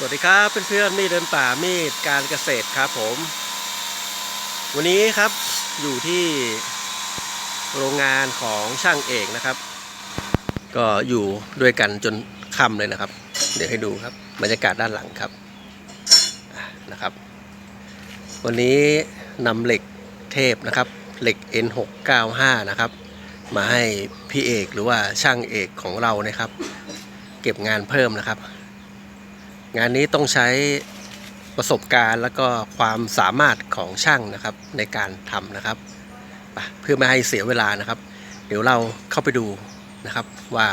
สวัสดีครับเพื่อนๆมีดเดินป่ามีดการเกษตรครับผม วันนี้ครับอยู่ที่โรงงานของช่างเอกนะครับ ก็อยู่ด้วยกันจนค่ำเลยนะครับ เดี๋ยวให้ดูครับบรรยากาศด้านหลังครับนะครับ วันนี้นำเหล็กเทพนะครับเหล็ก N695 นะครับ มาให้พี่เอกหรือว่าช่างเอกของเรานะครับ เก็บงานเพิ่มนะครับ งานนี้ต้องใช้ประสบการณ์แล้วก็ความสามารถของช่างนะครับในการทำนะครับเพื่อไม่ให้เสียเวลานะครับ เดี๋ยวเราเข้าไปดูนะครับว่า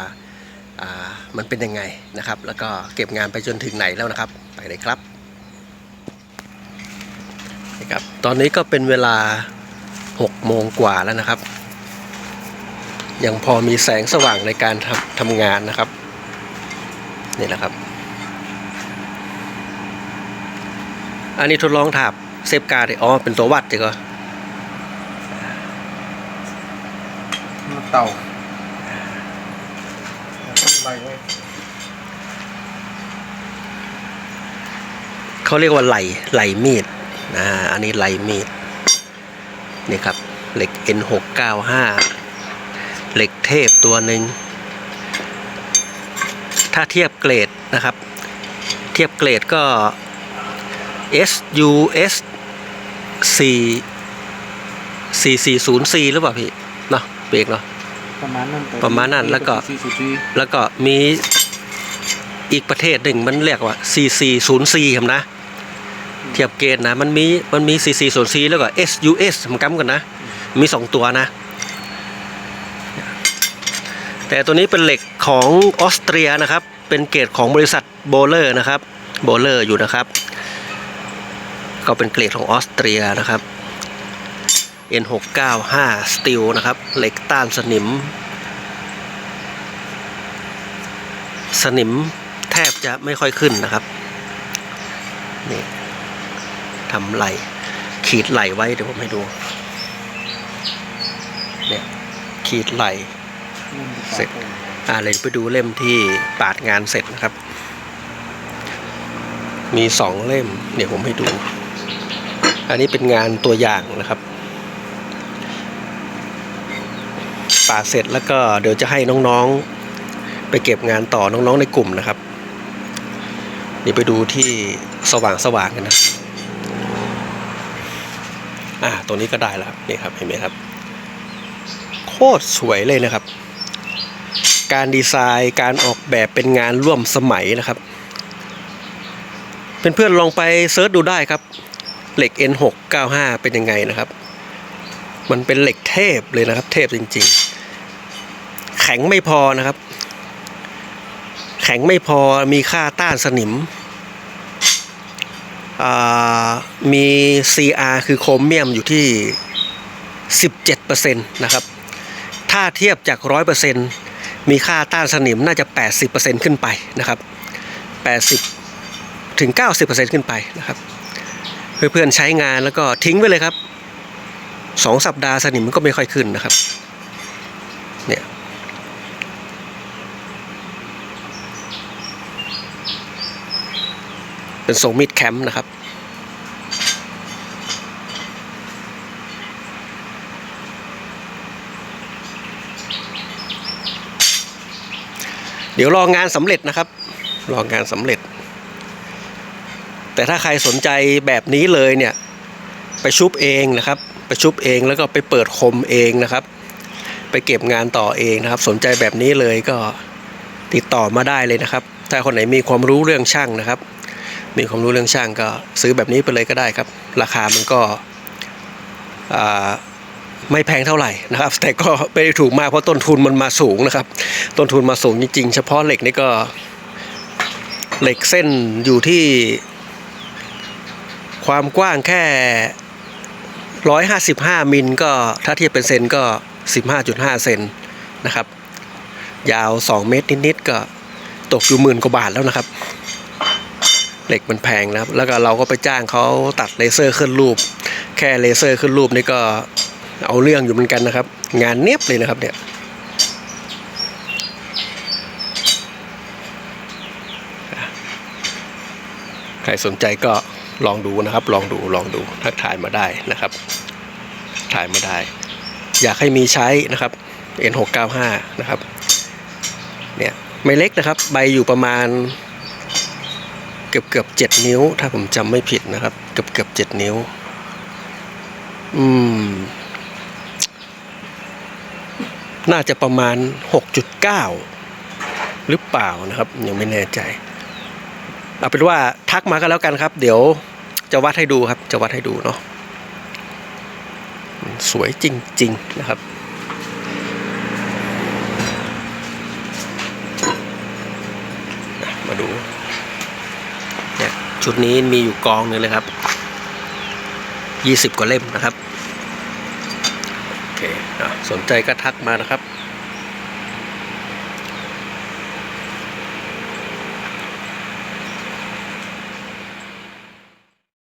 อ่ามันเป็นยังไงนะครับ แล้วก็เก็บงานไปจนถึงไหนแล้วนะครับ ไปเลยครับนะครับ ตอนนี้ก็เป็นเวลา6โมงกว่าแล้วนะครับ ยังพอมีแสงสว่างในการทำทำงานนะครับ นี่แหละครับ อันนี้ทดลองถาบเซฟการ์ดอ๋อเป็นตัววัดจีก็มาเต่าต้องใบไว้เขาเรียกว่าไหลไหลมีดอ่าอันนี้ไหลมีดนี่ครับเหล็ก N695 เหล็กเทพตัวหนึ่งถ้าเทียบเกรดนะครับ เทียบเกรดก็ SUS 4 4404 หรือเปล่าพี่เนาะเบรกเนาะประมาณนั้นประมาณนั้นแล้วก็สี่สิบสี่แล้วก็มีอีกประเทศหนึ่งมันเรียกว่า 4404ครับนะ เทียบเกณฑ์นะ มันมีมันมี 4404 แล้วก็ SUS มันกัมกันนะ มีสองตัวนะ แต่ตัวนี้เป็นเหล็กของออสเตรียนะครับ เป็นเกรดของบริษัทโบเลอร์นะครับ โบเลอร์อยู่นะครับ ก็เป็นเกรดของออสเตรียนะครับ N695 สตีลนะครับเหล็กต้านสนิม สนิมแทบจะไม่ค่อยขึ้นนะครับนี่ทำไหลขีดไหลไว้เดี๋ยวผมให้ดูเนี่ยขีดไหลเสร็จอ่าเลยไปดูเล่มที่ปาดงานเสร็จนะครับ มีสองเล่ม เดี๋ยวผมให้ดู อันนี้เป็นงานตัวอย่างนะครับป่าเสร็จแล้วก็เดี๋ยวจะให้น้องๆ ไปเก็บงานต่อน้องๆในกลุ่มนะครับเดี๋ยวไปดูที่สว่างสว่างกันนะอ่าตัวนี้ก็ได้แล้วนี่ครับเห็นไหมครับ โคตรสวยเลยนะครับ การดีไซน์การออกแบบเป็นงานร่วมสมัยนะครับ เพื่อนๆลองไปเซิร์ชดูได้ครับ เหล็ก N695 เป็นยังไงนะครับ มันเป็นเหล็กเทพเลยนะครับ เทพจริง ๆ แข็งไม่พอนะครับ แข็งไม่พอมีค่าต้านสนิมอ่ามี CR คือโครเมียมอยู่ที่ 17%นะครับ ถ้าเทียบจาก 100%มีค่าต้านสนิมน่าจะ 80%ขึ้นไปนะครับ 80 ถึง 90%ขึ้นไปนะครับ เพื่อนๆใช้งานแล้วก็ทิ้งไว้เลยครับสองสัปดาห์สนิมมันก็ไม่ค่อยขึ้นนะครับ เนี่ย เป็นทรงมิดแคมป์นะครับเดี๋ยวรองานสำเร็จนะครับ รองานสำเร็จ แต่ถ้าใครสนใจแบบนี้เลยเนี่ยไปชุบเองนะครับ ไปชุบเองแล้วก็ไปเปิดคมเองนะครับ ไปเก็บงานต่อเองนะครับ สนใจแบบนี้เลยก็ติดต่อมาได้เลยนะครับ ถ้าคนไหนมีความรู้เรื่องช่างนะครับ มีความรู้เรื่องช่างก็ซื้อแบบนี้ไปเลยก็ได้ครับ ราคามันก็ไม่แพงเท่าไหร่นะครับ แต่ก็ไม่ได้ถูกมากเพราะต้นทุนมันมาสูงนะครับ ต้นทุนมาสูงจริงๆ เฉพาะเหล็กนี่ก็เหล็กเส้นอยู่ที่ ความกว้างแค่ 155 มิลก็ถ้าเทียบเป็นเซนก็ 15.5 เซนนะครับ ยาว 2 เมตรนิดๆก็ตกอยู่หมื่นกว่าบาทแล้วนะครับเหล็กมันแพงนะครับ แล้วก็เราก็ไปจ้างเขาตัดเลเซอร์ขึ้นรูป แค่เลเซอร์ขึ้นรูปนี่ก็เอาเรื่องอยู่เหมือนกันนะครับ งานเนียบเลยนะครับเนี่ยใครสนใจก็ ลองดูนะครับ ลองดูลองดูถ้าถ่ายมาได้นะครับ ถ่ายมาได้ อยากให้มีใช้นะครับ N695 นะครับเนี่ยไม่เล็กนะครับ ใบอยู่ประมาณ เกือบเกือบเจ็ดนิ้ว ถ้าผมจำไม่ผิดนะครับ เกือบเกือบเจ็ดนิ้ว อืม น่าจะประมาณ 6.9 หรือเปล่านะครับ ยังไม่แน่ใจ เอาเป็นว่าทักมาก็แล้วกันครับ เดี๋ยวจะวัดให้ดูครับ จะวัดให้ดูเนาะสวยจริง ๆ นะครับมาดูเนี่ยชุดนี้มีอยู่กองหนึงเลยครับยี่สิบกว่าเล่มนะครับ โอเคสนใจก็ทักมานะครับ